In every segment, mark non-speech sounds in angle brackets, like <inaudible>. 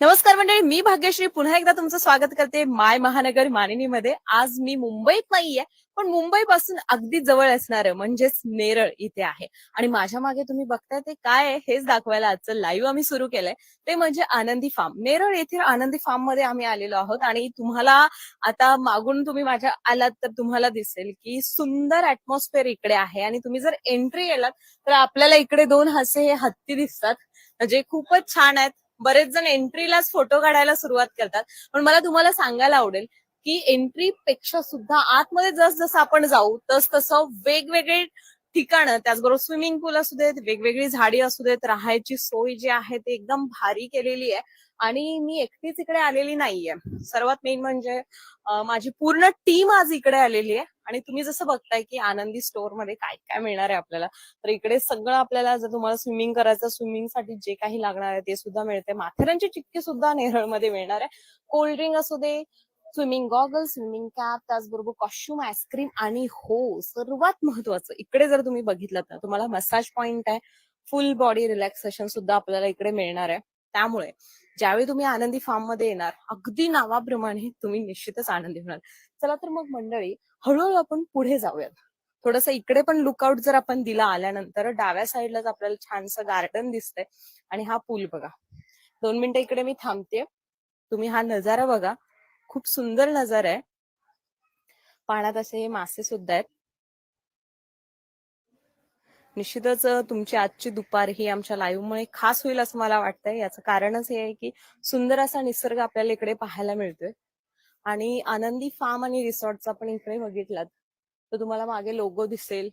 नमस्कार मंडळी मी भाग्यश्री. पुन्हा एकदा तुमचं स्वागत करते माय महानगर मानिनीमध्ये. आज मी मुंबईत नाहीये पण मुंबईपासून अगदी जवळ असणार म्हणजेच नेरळ इथे आहे. आणि माझ्या मागे तुम्ही बघताय ते काय आहे हेच दाखवायला आजचं लाईव्ह आम्ही सुरू केलंय. ते म्हणजे आनंदी फार्म नेरळ येथील आनंदी फार्ममध्ये आम्ही आलेलो आहोत आणि तुम्हाला आता मागून तुम्ही माझ्या आलात तर तुम्हाला दिसेल की सुंदर अॅटमॉस्फिअर इकडे आहे. आणि तुम्ही जर एंट्री केलात तर आपल्याला इकडे दोन हसे हे हत्ती दिसतात. जे खूपच छान आहेत. बरेच जण एंट्रीलाच फोटो काढायला सुरुवात करतात. पण मला तुम्हाला सांगायला आवडेल की एंट्री पेक्षा सुद्धा आतमध्ये जस जसं आपण जाऊ तस तसं वेगवेगळे ठिकाणं त्याचबरोबर स्विमिंग पूल असू देत वेगवेगळी झाडी असू देत राहायची सोय जी आहे ती एकदम भारी केलेली आहे. आणि मी एकटीच इकडे आलेली नाहीये. सर्वात मेन म्हणजे माझी पूर्ण टीम आज इकडे आलेली आहे. आणि तुम्ही जसं बघताय की आनंदी स्टोअरमध्ये काय काय मिळणार आहे आपल्याला? तर इकडे सगळं आपल्याला जर तुम्हाला स्विमिंग करायचं स्विमिंगसाठी जे काही लागणार आहे ते सुद्धा मिळते. माथेरानची चिक्की सुद्धा नेरळमध्ये मिळणार आहे. कोल्ड ड्रिंक असू दे स्विमिंग गॉगल स्विमिंग कॅप त्याचबरोबर कॉस्ट्युम आईस्क्रीम आणि हो सर्वात महत्वाचं इकडे जर तुम्ही बघितलं तर तुम्हाला मसाज पॉइंट आहे फुल बॉडी रिलॅक्सेशन सुद्धा आपल्याला इकडे मिळणार आहे. त्यामुळे ज्यावेळी तुम्ही आनंदी फार्ममध्ये येणार अगदी नावाप्रमाणे तुम्ही निश्चितच आनंदी होणार. चला तर मग मंडळी हळूहळू आपण पुढे जाऊयात. थोडस इकडे पण लुकआउट जर आपण दिला आल्यानंतर डाव्या साईडलाच आपल्याला छानसं गार्डन दिसतंय आणि हा पूल बघा. दोन मिनिटं इकडे मी थांबते. तुम्ही हा नजारा बघा. खूप सुंदर नजारा आहे. पाण्यात असे हे मासे सुद्धा आहेत. निश्चितच तुमची आजची दुपार ही आमच्या लाईव्ह मुळे खास होईल असं मला वाटतंय. याचं कारणच हे आहे की सुंदर असा निसर्ग आपल्याला इकडे पाहायला मिळतोय. आणि आनंदी फार्म आणि रिसॉर्टचा पण इकडे बघितलात तर तुम्हाला मागे लोगो दिसेल.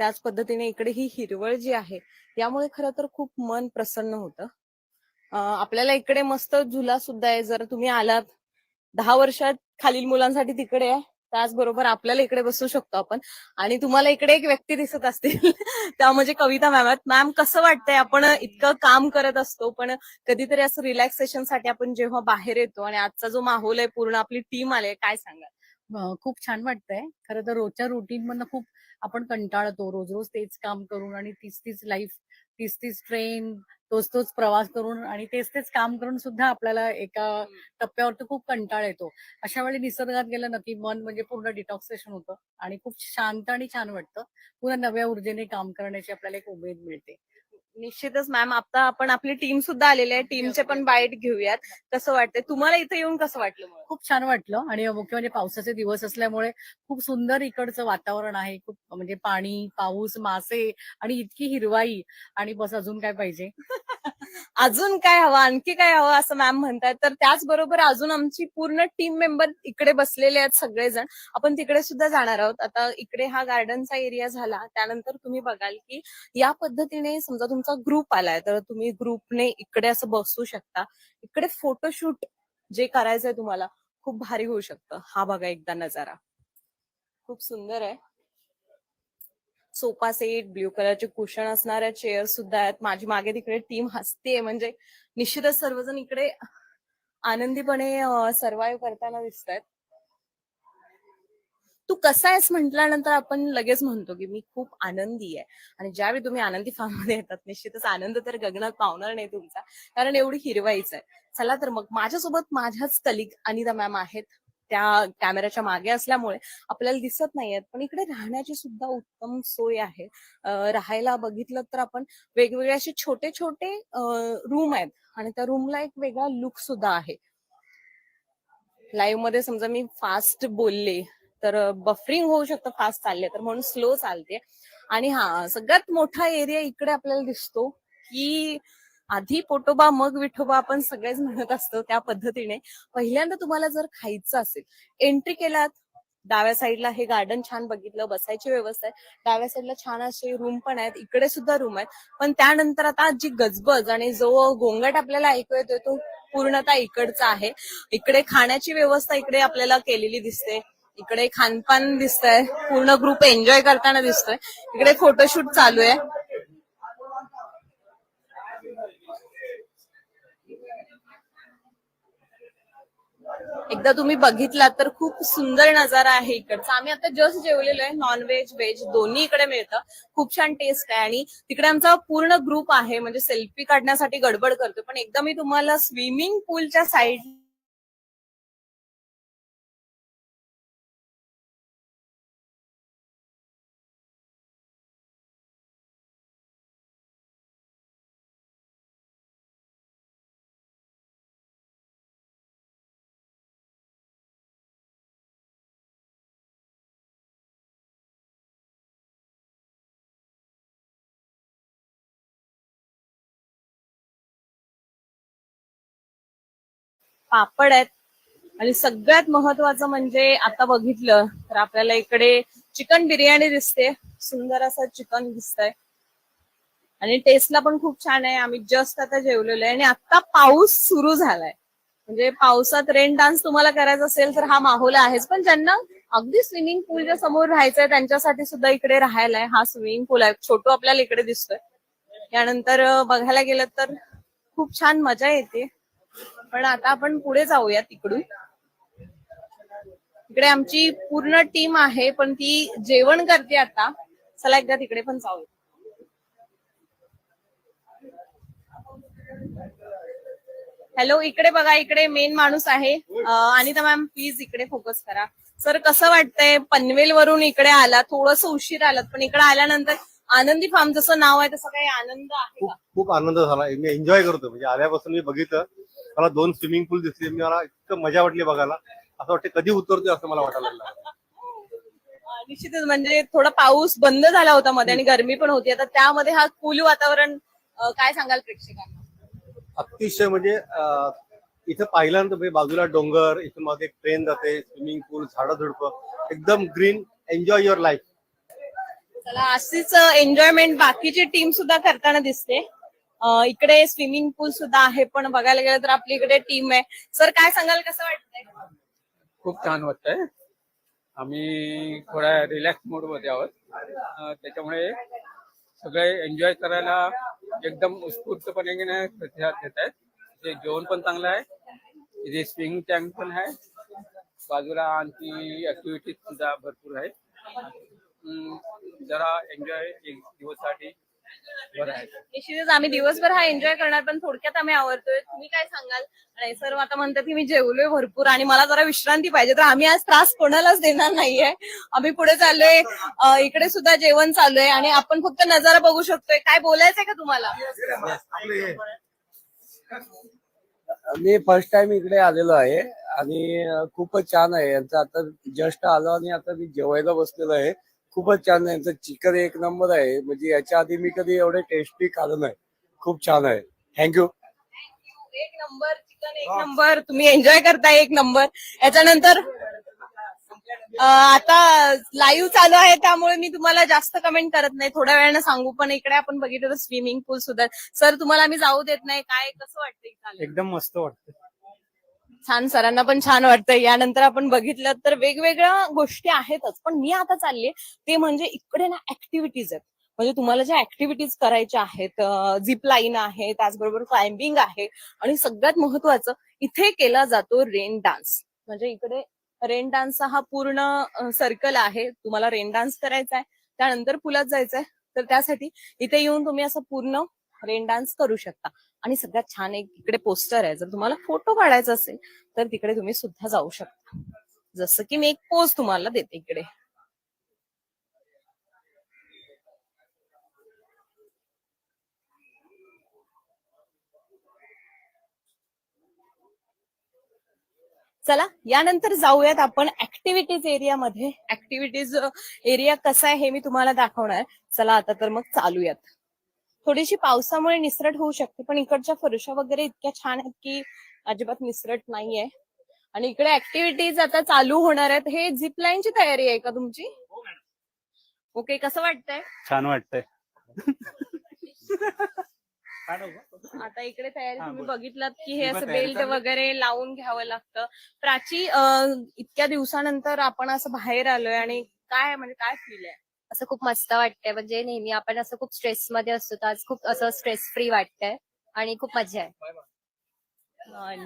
त्याच पद्धतीने इकडे ही हिरवळ जी आहे यामुळे खरं तर खूप मन प्रसन्न होतं. आपल्याला इकडे मस्त झुला सुद्धा आहे. जर तुम्ही आलात दहा वर्षात खालील मुलांसाठी तिकडे आहे. त्याचबरोबर आपल्याला इकडे बसू शकतो आपण. आणि तुम्हाला इकडे एक व्यक्ती दिसत असतील. <laughs> त्या म्हणजे कविता मॅम आहेत. मॅम कसं वाटतंय? आपण इतकं काम करत असतो पण कधीतरी असं रिलॅक्सेशनसाठी आपण जेव्हा बाहेर येतो आणि आजचा जो माहोल आहे पूर्ण आपली टीम आले काय सांगा खूप छान वाटतंय. खरं तर रोजच्या रुटीन मधनं खूप आपण कंटाळतो. रोज रोज तेच काम करून आणि तीच तीच लाईफ तीच तीच ट्रेन तोच तोच प्रवास करून आणि तेच तेच काम करून सुद्धा आपल्याला एका टप्प्यावरती खूप कंटाळ येतो. अशा वेळी निसर्गात गेलं ना की मन म्हणजे पूर्ण डिटॉक्सेशन होतं आणि खूप शांत आणि छान वाटतं. पुन्हा नव्या ऊर्जेने काम करण्याची आपल्याला एक उमेद मिळते. निश्चितच मॅम आता आपण आपली टीम सुद्धा आलेली आहे. टीमचे पण बाईट घेऊयात. कसं वाटतंय? तुम्हाला इथे येऊन कसं वाटलं मग? खूप छान वाटलं. आणि मुख्य म्हणजे पावसाचे दिवस असल्यामुळे खूप सुंदर इकडचं वातावरण आहे. खूप म्हणजे पाणी पाऊस मासे आणि इतकी हिरवाई आणि बस अजून काय पाहिजे? <laughs> अजून काय हवं? आणखी काय हवं असं मॅम म्हणतात तर त्याचबरोबर अजून आमची पूर्ण टीम मेंबर इकडे बसलेले आहेत सगळेजण. आपण तिकडे सुद्धा जाणार आहोत. आता इकडे हा गार्डनचा एरिया झाला. त्यानंतर तुम्ही बघाल की या पद्धतीने समजा तुमचा ग्रुप आलाय तर तुम्ही ग्रुपने इकडे असं बसू शकता. इकडे फोटोशूट जे करायचंय तुम्हाला खूप भारी होऊ शकतं. हा बघा एकदा नजारा. खूप सुंदर आहे. सोफा सेट ब्ल्यू कलरचे कुशन असणाऱ्या चेअर सुद्धा आहेत. माझी मागे तिकडे टीम हसते म्हणजे निश्चितच सर्वजण इकडे आनंदीपणे सर्वाईव्ह करताना दिसत आहेत तू कसा आहेस म्हटल्यानंतर आपण लगेच म्हणतो की मी खूप आनंदी आहे. आणि ज्यावेळी तुम्ही आनंदी फार्ममध्ये येतात निश्चितच आनंद तर गगनात पावणार नाही तुमचा. कारण एवढी हिरवाईच आहे. चला तर मग माझ्यासोबत माझ्याच कलिग अनिता मॅम आहेत. त्या कॅमेऱ्याच्या मागे असल्यामुळे आपल्याला दिसत नाहीयेत पण इकडे राहण्याची सुद्धा उत्तम सोय आहे. राहायला बघितलं तर आपण वेगवेगळे असे छोटे छोटे रूम आहेत. आणि त्या रूमला एक वेगळा लुक सुद्धा आहे. लाईव्हमध्ये समजा मी फास्ट बोलले तर बफरिंग होऊ शकतं फास्ट चालले तर म्हणून स्लो चालते. आणि हा सगळ्यात मोठा एरिया इकडे आपल्याला दिसतो की आधी पोटोबा मग विठोबा आपण सगळेच म्हणत असतो त्या पद्धतीने. पहिल्यांदा तुम्हाला जर खायचं असेल एंट्री केलात डाव्या साईडला हे गार्डन छान बघितलं बसायची व्यवस्था आहे. डाव्या साईडला छान असे रूम पण आहेत इकडे सुद्धा रूम आहेत. पण त्यानंतर आता जी गजबज आणि जो गोंगाट आपल्याला ऐकू येतोय तो पूर्णतः इकडचा आहे. इकडे खाण्याची व्यवस्था इकडे आपल्याला केलेली दिसते. इकडे खानपान दिसतंय. पूर्ण ग्रुप एन्जॉय करताना दिसतोय. इकडे फोटोशूट चालू आहे. एकदा तुम्ही बघितलात तर खूप सुंदर नजारा आहे इकडचा. आम्ही आता जस्ट जेवलेलो आहे. नॉनव्हेज व्हेज दोन्ही इकडे मिळतं. खूप छान टेस्ट आहे. आणि तिकडे आमचा पूर्ण ग्रुप आहे. म्हणजे सेल्फी काढण्यासाठी गडबड करतो पण एकदा मी तुम्हाला स्विमिंग पूलच्या साईड पापड आहेत. आणि सगळ्यात महत्वाचं म्हणजे आता बघितलं तर आपल्याला इकडे चिकन बिर्याणी दिसते. सुंदर असं चिकन दिसतंय. आणि टेस्टला पण खूप छान आहे. आम्ही जस्ट आता जेवलेलो आहे. आणि आता पाऊस सुरू झालाय. म्हणजे पावसात रेन डान्स तुम्हाला करायचा असेल तर हा माहोल आहेच. पण ज्यांना अगदी स्विमिंग पूलच्या समोर राहायचंय त्यांच्यासाठी सुद्धा इकडे राहायला आहे हा स्विमिंग पूल आहे. छोटू आपल्याला इकडे दिसतोय. यानंतर बघायला गेलं तर खूप छान मजा येते. पण आता आपण पुढे जाऊया तिकडून इकडे आमची पूर्ण टीम आहे पण ती जेवण करते आता. चला एकदा तिकडे पण जाऊया. हॅलो इकडे बघा इकडे मेन माणूस आहे. अनिता मॅम प्लीज इकडे फोकस करा. सर कसं वाटतंय? पनवेल वरून इकडे आला थोडस उशीर आलात पण इकडे आल्यानंतर आनंदी फार्म जसं नाव आहे तसं काही आनंद आहे खूप खूप आनंद झाला. मी एन्जॉय करतो म्हणजे आल्यापासून मी बघितलं. मला दोन स्विमिंग पूल दिसले मी मला इतकं मजा वाटली बघायला. असं वाटतं कधी उतरतोय असं मला वाटायला लागलं. निश्चितच म्हणजे थोडा पाऊस बंद झाला होता मध्ये आणि गरमी पण होती. आता त्यामध्ये हा कूल वातावरण अं, काय सांगाल प्रेक्षकांना? अतिशय म्हणजे अं, इथं पाहिल्यानंतर म्हणजे बाजूला डोंगर इथं मध्ये ट्रेन जाते स्विमिंग पूल झाडं झुडपं एकदम ग्रीन एन्जॉय युअर लाईफ. चला अशीच एन्जॉयमेंट बाकीची टीम सुद्धा करताना दिसते. इकडे स्विमिंग पूल सुद्धा आहे पण बघायला गेलं तर आपली इकडे टीम आहे. सर काय सांगाल कसं वाटतंय? खूप छान वाटतंय. आम्ही थोड्या रिलॅक्स मोडमध्ये आहोत. अं, त्याच्यामुळे सगळे एन्जॉय करायला एकदम उत्स्फूर्तपणे प्रतिसाद देत आहेत. ते जेवण पण चांगलं आहे इथे स्विमिंग टँक पण आहे बाजूला आणखी ऍक्टिव्हिटीज सुद्धा भरपूर आहे जरा एन्जॉय एक दिवसासाठी बरं आहे. निश्चितच आम्ही दिवसभर हा एन्जॉय करणार पण थोडक्यात आम्ही आवडतोय तुम्ही काय सांगाल? नाही सर आता म्हणतात की मी जेवलोय भरपूर आणि मला जरा विश्रांती पाहिजे तर आम्ही आज त्रास कोणालाच देणार नाहीये. आम्ही पुढे चाललोय. अं, इकडे सुद्धा जेवण चालू आहे आणि आपण फक्त नजारा बघू शकतोय. काय बोलायचंय का तुम्हाला? मी फर्स्ट टाइम इकडे आलेलो आहे आणि अं, खूपच छान आहे. यांचं आता जस्ट आलो आणि आता मी जेवायला बसलेलो आहे. खूपच छान आहे. यांचं चिकन एक नंबर आहे. म्हणजे याच्या आधी मी कधी एवढे टेस्टी खाल्लं नाही. खूप छान आहे. थँक्यू एक नंबर चिकन एक नंबर. तुम्ही एन्जॉय करताय एक नंबर. याच्यानंतर अं, आता लाईव्ह चालू आहे त्यामुळे मी तुम्हाला जास्त कमेंट करत नाही. थोड्या वेळानं सांगू पण इकडे आपण बघितलं तर स्विमिंग पूल सुद्धा. सर तुम्हाला आम्ही जाऊ देत नाही. काय कसं वाटतं इथं आल्यावर? एकदम मस्त वाटतं छान सरांना पण छान वाटतं यानंतर आपण बघितलं तर वेगवेगळ्या गोष्टी आहेतच पण मी आता चालले ते म्हणजे इकडे ना ऍक्टिव्हिटीज आहेत. म्हणजे तुम्हाला ज्या ऍक्टिव्हिटीज करायच्या आहेत झिप लाईन आहे त्याचबरोबर क्लाइम्बिंग आहे आणि सगळ्यात महत्वाचं इथे केला जातो रेन डान्स म्हणजे इकडे रेन डान्सचा हा पूर्ण सर्कल आहे. तुम्हाला रेन डान्स करायचा आहे त्यानंतर पुलात जायचंय तर त्यासाठी इथे येऊन तुम्ही असं पूर्ण रेन डान्स करू शकता. आणि सगळ्यात छान एक इकडे पोस्टर आहे. जर तुम्हाला फोटो काढायचा असेल तर तिकडे तुम्ही सुद्धा जाऊ शकता. जसं की मी एक पोज तुम्हाला देते इकडे. चला यानंतर जाऊयात आपण ऍक्टिव्हिटीज एरियामध्ये ऍक्टिव्हिटीज एरिया कसा आहे हे मी तुम्हाला दाखवणार. चला आता तर मग चालूयात. थोडीशी पावसामुळे निसरट होऊ शकते पण इकडच्या फरशा वगैरे इतक्या छान आहेत की अजिबात निसरट नाहीये. आणि इकडे ऍक्टिव्हिटीज आता चालू होणार आहेत. हे झिप लाईनची तयारी आहे का तुमची? ओके कसं वाटतंय? छान वाटतंय. आता इकडे तयारी तुम्ही. बघितलात की हे असं बेल्ट. वगैरे लावून घ्यावं लागतं. प्राची इतक्या दिवसानंतर आपण असं बाहेर आलोय आणि काय म्हणजे काय फील आहे? असं खूप मस्त वाटतंय. म्हणजे नेहमी आपण असं खूप स्ट्रेस मध्ये असतो तर आज खूप असं स्ट्रेस फ्री वाटतंय आणि खूप मजा आहे.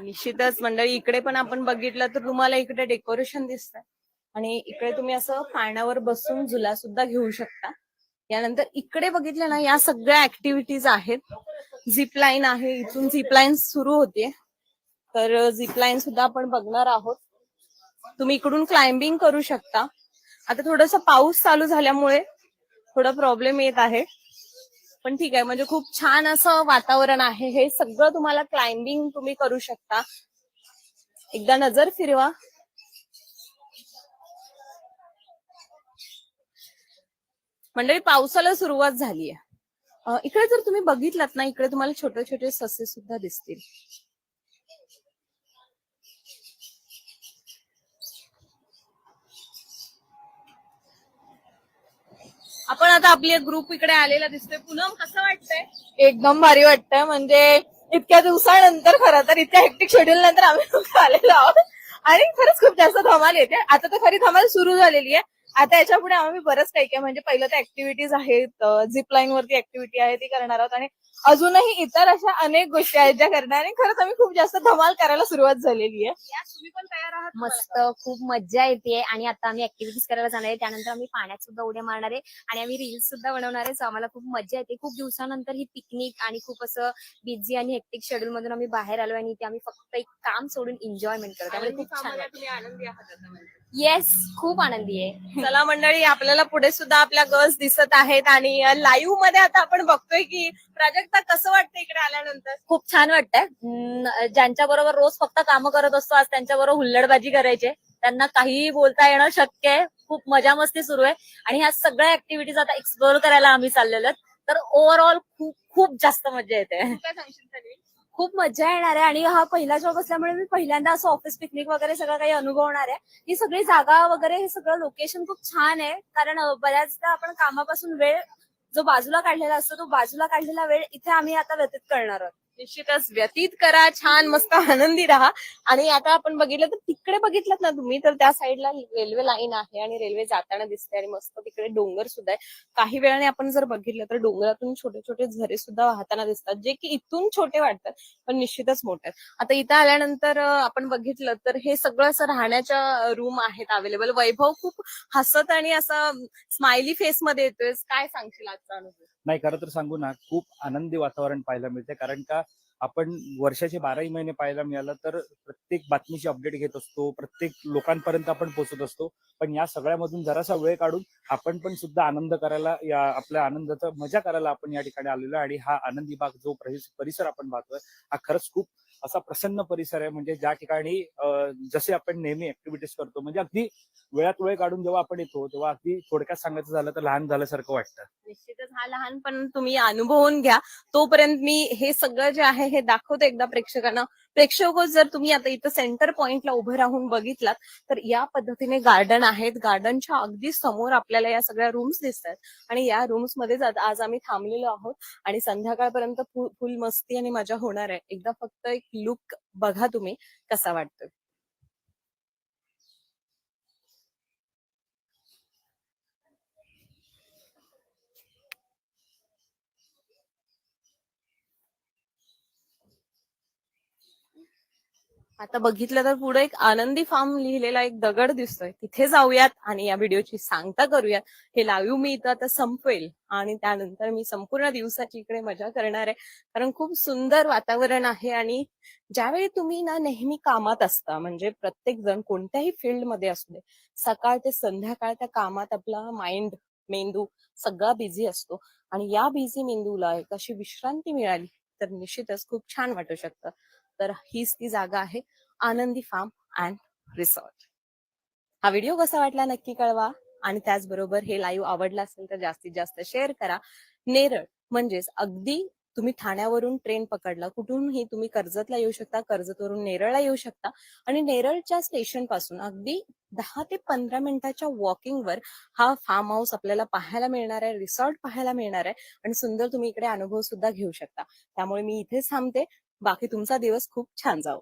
निश्चितच. मंडळी इकडे पण आपण बघितलं तर तुम्हाला इकडे डेकोरेशन दिसतंय. आणि इकडे तुम्ही असं पाण्यावर बसून झुला सुद्धा घेऊ शकता. यानंतर इकडे बघितलं ना या सगळ्या ऍक्टिव्हिटीज आहेत. झिप लाईन आहे इथून झिप लाईन सुरू होते. तर झिप लाईन सुद्धा आपण बघणार आहोत. तुम्ही इकडून क्लाइम्बिंग करू शकता. आता थोडासा पाऊस चालू झाल्यामुळे थोडा प्रॉब्लेम येत आहे. पण ठीक आहे म्हणजे खूप छान असं वातावरण आहे. हे सगळं तुम्हाला क्लाइम्बिंग तुम्ही करू शकता. एकदा नजर फिरवा. मंडळी पावसाला सुरुवात झाली आहे इकडे जर तुम्ही बघितलात ना इकडे तुम्हाला छोटे छोटे ससे सुद्धा दिसतील. आपण आता आपली ग्रुप इकडे आलेला दिसतोय. पूनम कसं वाटतंय? एकदम भारी वाटतंय. म्हणजे इतक्या दिवसानंतर खरं तर इतक्या हेक्टिक शेड्यूल नंतर आम्ही आलेलो आहोत. आणि खरंच खूप जास्त धमाल येते. आता तर खरी धमाल सुरू झालेली आहे. आता याच्यापुढे आम्ही बरंच काही काही म्हणजे पहिलं तर ऍक्टिव्हिटीज आहेत झिप लाईन वरती ऍक्टिव्हिटी आहे ती करणार आहोत. आणि अजूनही इतर अशा अनेक गोष्टी आहेत ज्या करणार. आणि खरंच आम्ही खूप जास्त धमाल करायला सुरुवात झालेली आहे. तुम्ही पण तयार आहात मस्त खूप मज्जा येते आणि आता आम्ही ऍक्टिव्हिटीज करायला जाणार आहे. त्यानंतर आम्ही पाण्यात सुद्धा उड्या मारणार आहे. आणि आम्ही रील्स सुद्धा बनवणार आहे. सो आम्हाला खूप मज्जा येते. खूप दिवसानंतर ही पिकनिक आणि खूप असं बिझी आणि हेक्टिक शेड्यूल मधून आम्ही बाहेर आलो आणि इथे आम्ही फक्त एक काम सोडून एन्जॉयमेंट करतो त्यामुळे खूप छान आनंदी आहात. येस खूप आनंदी आहे. चला मंडळी आपल्याला पुढे सुद्धा आपल्या गर्ल्स दिसत आहेत आणि लाईव्हमध्ये आता आपण बघतोय की प्राजक्ता कसं वाटतं इकडे आल्यानंतर? खूप छान वाटतंय. ज्यांच्या बरोबर रोज फक्त कामं करत असतो आज त्यांच्या बरोबर हुल्लडबाजी करायचे. त्यांना काहीही बोलता येणं शक्य आहे. खूप मजा मस्ती सुरू आहे. आणि ह्या सगळ्या ऍक्टिव्हिटीज आता एक्सप्लोर करायला आम्ही चाललेलो. तर ओव्हरऑल खूप खूप जास्त मजा येते. तू काय सांगशील तन्वी? खूप मजा येणार आहे. आणि हा पहिला जॉब असल्यामुळे मी पहिल्यांदा असं ऑफिस पिकनिक वगैरे सगळं काही अनुभवणार आहे. ही सगळी जागा वगैरे हे सगळं लोकेशन खूप छान आहे. कारण बऱ्याचदा आपण कामापासून वेळ जो बाजूला काढलेला असतो तो बाजूला काढलेला वेळ इथे आम्ही आता व्यतीत करणार आहोत. निश्चितच व्यतीत करा छान मस्त आनंदी राहा. आणि आता आपण बघितलं तर तिकडे बघितलं ना तुम्ही तर त्या साईडला रेल्वे लाईन आहे आणि रेल्वे जाताना दिसते आणि मस्त तिकडे डोंगर सुद्धा आहे. काही वेळाने आपण जर बघितलं तर डोंगरातून छोटे छोटे झरे सुद्धा वाहताना दिसतात जे की इथून छोटे वाटतात पण निश्चितच मोठे आहेत. आता इथं आल्यानंतर आपण बघितलं तर हे सगळं असं राहण्याच्या रूम आहेत अवेलेबल. वैभव खूप हसत आणि असं स्माइली फेस मध्ये येतोय काय सांगशील आजचा अनुभव? नाही खरं तर सांगू ना खूप आनंदी वातावरण पाहायला मिळते कारण का आपण वर्षाचे बाराही महिने पाहायला मिळालं तर प्रत्येक बातमीची अपडेट घेत असतो प्रत्येक लोकांपर्यंत आपण पोहोचत असतो. पण या सगळ्यामधून जरासा वेळ काढून आपण पण सुद्धा आनंद करायला या आपल्या आनंदाचा मजा करायला आपण या ठिकाणी आलेलो आणि हा आनंदी बाग जो परिसर आपण पाहतोय हा खरंच खूप असा प्रसन्न परिसर आहे. म्हणजे ज्या ठिकाणी जसे आपण नेहमी ऍक्टिव्हिटीज करतो म्हणजे अगदी वेळात वेळ काढून जेव्हा आपण येतो तेव्हा अगदी थोडक्यात सांगायचं झालं तर लहान झाल्यासारखं वाटतं. निश्चितच हा लहानपण तुम्ही अनुभवून घ्या. तोपर्यंत मी हे सगळं जे आहे हे दाखवते एकदा प्रेक्षकांना. प्रेक्षक हो, जर तुम्ही आता इथं सेंटर पॉइंटला उभं राहून बघितलात तर या पद्धतीने गार्डन आहेत. गार्डनच्या अगदी समोर आपल्याला या सगळ्या रूम्स दिसतात. आणि या रूम्स मध्येच आज आम्ही थांबलेलो आहोत आणि संध्याकाळपर्यंत फुल मस्ती आणि मजा होणार आहे. एकदा फक्त एक लुक बघा तुम्ही कसा वाटतोय. आता बघितलं तर पुढे एक आनंदी फार्म लिहिलेला एक दगड दिसतोय. तिथे जाऊयात आणि या व्हिडिओची सांगता करूयात. हे लाईव्ह मी इथं आता संपवेल आणि त्यानंतर मी संपूर्ण दिवसाची इकडे मजा करणार आहे. कारण खूप सुंदर वातावरण आहे आणि ज्यावेळी तुम्ही ना नेहमी कामात असता म्हणजे प्रत्येक जण कोणत्याही फील्डमध्ये असू दे सकाळ ते संध्याकाळ त्या कामात आपला माइंड मेंदू सगळा बिझी असतो. आणि या बिझी मेंदूला एक अशी विश्रांती मिळाली तर निश्चितच खूप छान वाटू शकतं. तर हीच ती जागा आहे आनंदी फार्म अँड रिसॉर्ट हा व्हिडिओ कसा वाटला नक्की कळवा आणि त्याचबरोबर हे लाईव्ह आवडला असेल तर जास्तीत जास्त शेअर करा. नेरळ म्हणजेच अगदी तुम्ही ठाण्यावरून ट्रेन पकडला कुठूनही तुम्ही कर्जतला येऊ शकता कर्जतवरून नेरळला येऊ शकता आणि नेरळच्या स्टेशनपासून अगदी दहा ते पंधरा मिनिटाच्या वॉकिंगवर हा फार्म हाऊस आपल्याला पाहायला मिळणार आहे रिसॉर्ट पाहायला मिळणार आहे आणि सुंदर तुम्ही इकडे अनुभव सुद्धा घेऊ शकता. त्यामुळे मी इथेच थांबते. बाकी तुमचा दिवस खूप छान जाओ